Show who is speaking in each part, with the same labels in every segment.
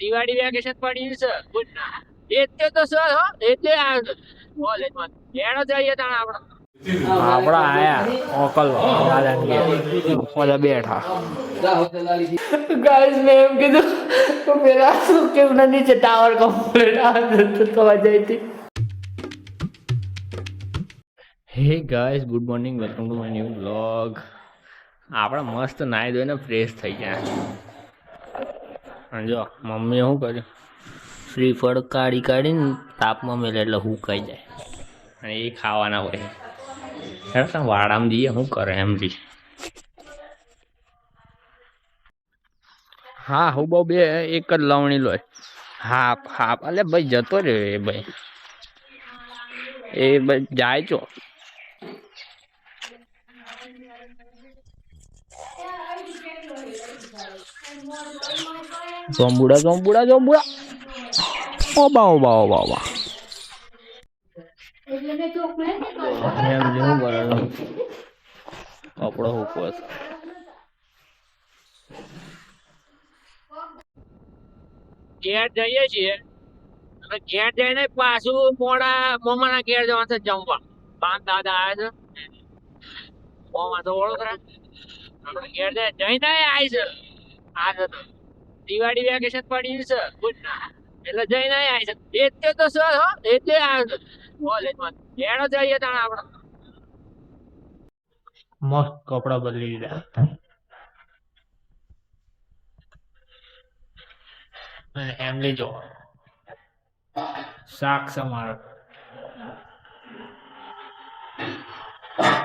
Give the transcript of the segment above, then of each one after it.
Speaker 1: Diwali vacation પડ્યું છે. એટલે તો સર હો? એટલે આ કોલેજમાં એનો જઈએ તાણ આપણે. આપણા આયા ઓકલ રાજાનગીર બેઠા.
Speaker 2: ગાઈસ મેં એમ કીધું તો પેલા શું કે નીચે ટાવર કમ્પ્લીટ આ જઈ હતી.
Speaker 1: Hey guys good morning welcome to my new blog આપણે મસ્ત નાહી ધોઈને ફ્રેશ થઈ ગયા. જો મમ્મીએ શું કર્યું શ્રીફળ કાઢી કાઢીને તાપમાં મેલે એટલે હુકાઈ જાય. અને એ ખાવાના હોય. કાં વાડામાં જઈએ, શું કરે એમ બી. હા, હું બહુ બે, એક જ લવણી લોય હાપ હાપ. અલે ભાઈ, જતો રહ્યો એ ભાઈ. એ ભાઈ, જાય છો જોંબુડા જોંબુડા જોંબુડા ઓબા ઓબા ઓબા ઓબા એમ જેવું કરે છે. કપડો હુકવો છે ઘેર જઈએ છીએ અને ઘેર જઈને પાછું મોડા મોમાના ઘેર જવાનું છે જમવા પાંચ દાદા આવ્યા છે મોમાં તો વડોદરા આપણે ઘેર આવી છે. આ તો. દિવાળી વેકેશન પડ્યું છે. એટલે જઈને આવી છે. એટલે તો સર હો? એટલે આ કોલેજમાં. ઘેર જઈએ તાણ આપણે. મસ્ત કપડા બદલી લીધા એમ લેજો શાક સમાર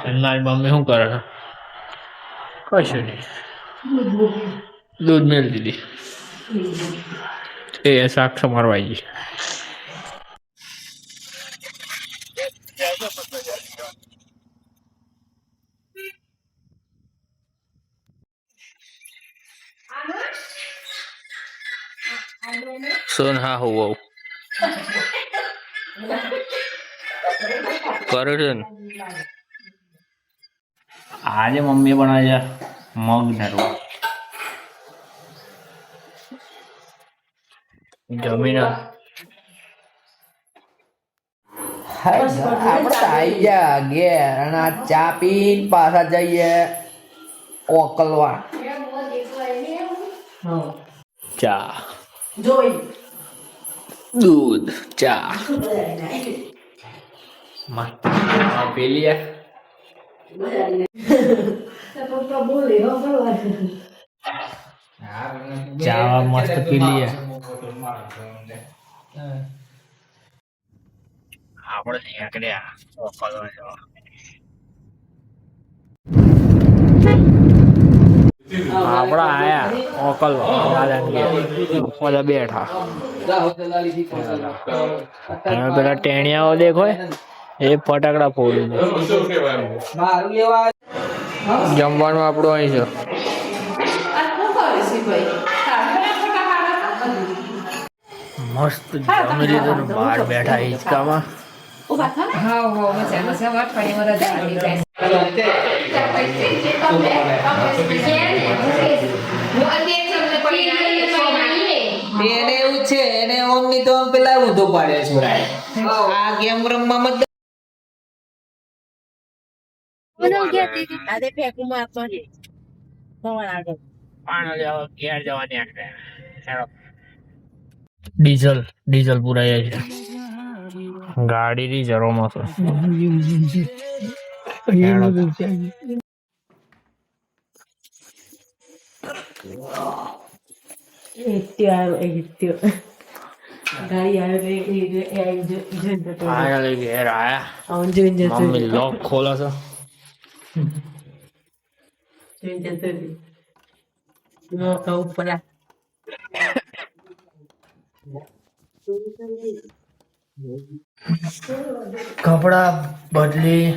Speaker 1: એમના મમ્મી શું કરે છે? કશું નહીં દૂધ મેળ દીધી. એ શાક સમારવા આવી છે સોન હા હું વહુ કરે છે ને? આજે મમ્મી પણ છે મગ નરવા જમીન.
Speaker 2: આપણે આવી ગયા ઘેર અને આ ચા પીને પાછા જઈએ ઓકલવા.
Speaker 1: ચા. દૂધ ચા. મસ્ત. પેલી આ ચા મસ્ત પીલી આપણે નીકળ્યા ઓફર જવા આપડા આયા ઓકલ બધા બેઠા અને પેલા ટેણિયાઓ દેખો એ ફટાકડા ફોડી દે જમવાનું આપણું અહીં છે. મસ્ત જમી લીધું બહાર બેઠા હિંચકામાં.
Speaker 3: એને એવું છે એને ઓમની તો પેલા ઊંધો પાડે છે આ ગેમ રમવા મત
Speaker 1: પાણી લેવા ઘેર જવા નીકળ્યા ડીઝલ ડીઝલ પુરાય છે ગાડી ડીઝલોમાં છે ફાઇનલી ઘેર આયા મમ્મી લોક ખોલા છે કપડા બદલી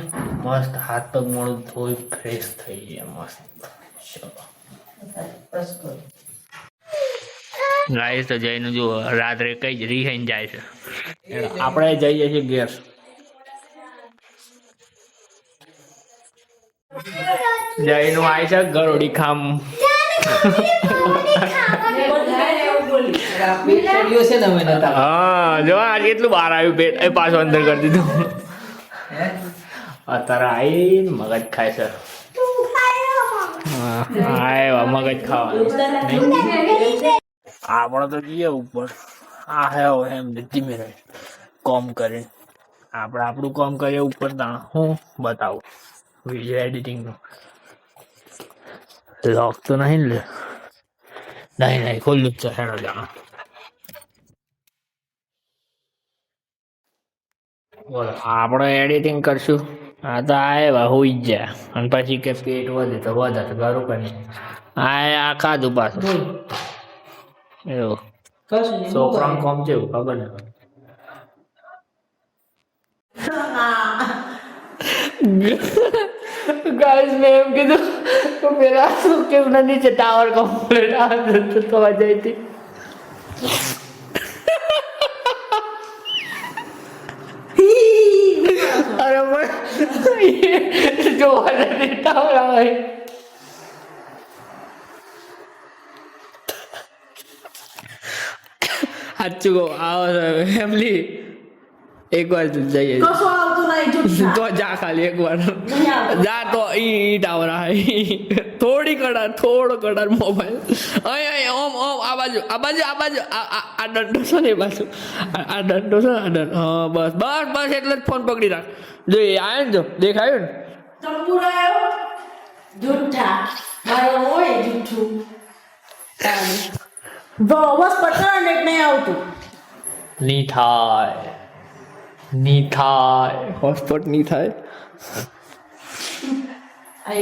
Speaker 1: મસ્ત હાથ પગ મોડું ધોઈ ફ્રેશ થઈ ગયા મસ્ત. ગાય તો જઈને જો રાત્રે કઈ જ રિહાઈને જાય છે. આપણે જઈએ છીએ ઘેર. જઈનું આવી છે ગરોડી ખામ. હા, જો આ કેટલું બહાર આવ્યું પેટ. એ પાછું અંદર કરી દીધું. અત્યારે આવીને મગજ ખાય છે. આવ્યા મગજ ખાવાનું. આપણે તો જઈએ ઉપર. આ હે એમ ધીમે રહે કોમ કરે. આપણે આપણું કામ કરીએ ઉપર તાણ. હું બતાવું. વીડિયો એડિટિંગનું તો નહીં ને લે નહીં નહીં ખુલ્લું જ છે હેડો જાણો બોલો આપણે એડિટિંગ કરશું આ તો આવ્યા હોઈ જ જાય અને પછી કે પેટ વધે તો વધે તો ખરું કે નહીં આ આ ખાધું પાછું એવું
Speaker 4: છોકરા
Speaker 1: છોકરાનું કોમ છે ખબર ને ગાઈસ મેં એમ કીધું પેલા શું કેમ ના નીચે ટાવર કમ્પ્લીટ આ તો તો જઈ હતી અરે પણ જોવા નથી ટાવર આવે. સાચું કહું આવો ફેમિલી એક વાર જઈએ.
Speaker 4: નહીં જુઠ્ઠા.
Speaker 1: તો જા ખાલી એક વાર.
Speaker 4: નહીં
Speaker 1: જા તો ઈ ઈ ટાવર થોડી કડાર થોડો કડાર મોબાઈલ. અહીં અહીં ઓમ ઓમ આ બાજુ આ બાજુ આ બાજુ આ દંડો છે ને એ બાજુ. આ દંડો છે આ દંડો. હા બસ બસ બસ એટલે જ ફોન પકડી રાખ. જો એ આવ્યો ને જો દેખાયું ને?
Speaker 4: તંબુરો આવ્યો જુઠ્ઠા. મારો હોય જુઠ્ઠું. બસ પકડ નેટ નહીં આવતું.
Speaker 1: નહીં થાય. ની થાય. હોટસ્પોટની થાય?
Speaker 4: આ